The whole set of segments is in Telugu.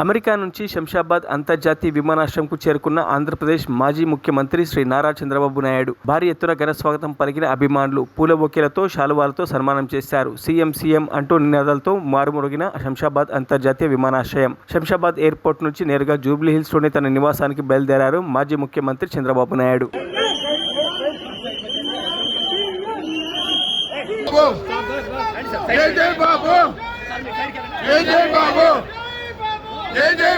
అమెరికా నుంచి శంషాబాద్ అంతర్జాతీయ విమానాశ్రయంకు చేరుకున్న ఆంధ్రప్రదేశ్ మాజీ ముఖ్యమంత్రి శ్రీ నారా చంద్రబాబు నాయుడు. భారీ ఎత్తున ఘన స్వాగతం పలికిన అభిమానులు పూల బొకేలతో శాలువాలతో సన్మానం చేశారు. సీఎం సీఎం అంటూ నినాదాలతో మారుమొరిగిన శంషాబాద్ అంతర్జాతీయ విమానాశ్రయం. శంషాబాద్ ఎయిర్పోర్ట్ నుంచి నేరుగా జూబ్లీ హిల్స్లోని తన నివాసానికి బయలుదేరారు మాజీ ముఖ్యమంత్రి చంద్రబాబు నాయుడు. బాబు జై జై బాబు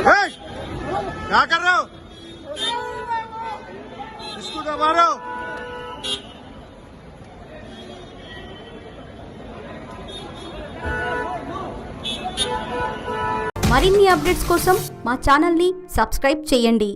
Hey! क्या कर रहे हो इसको दबा रहे हो మరిన్ని అప్డేట్స్ కోసం మా ఛానల్ని సబ్స్క్రైబ్ చేయండి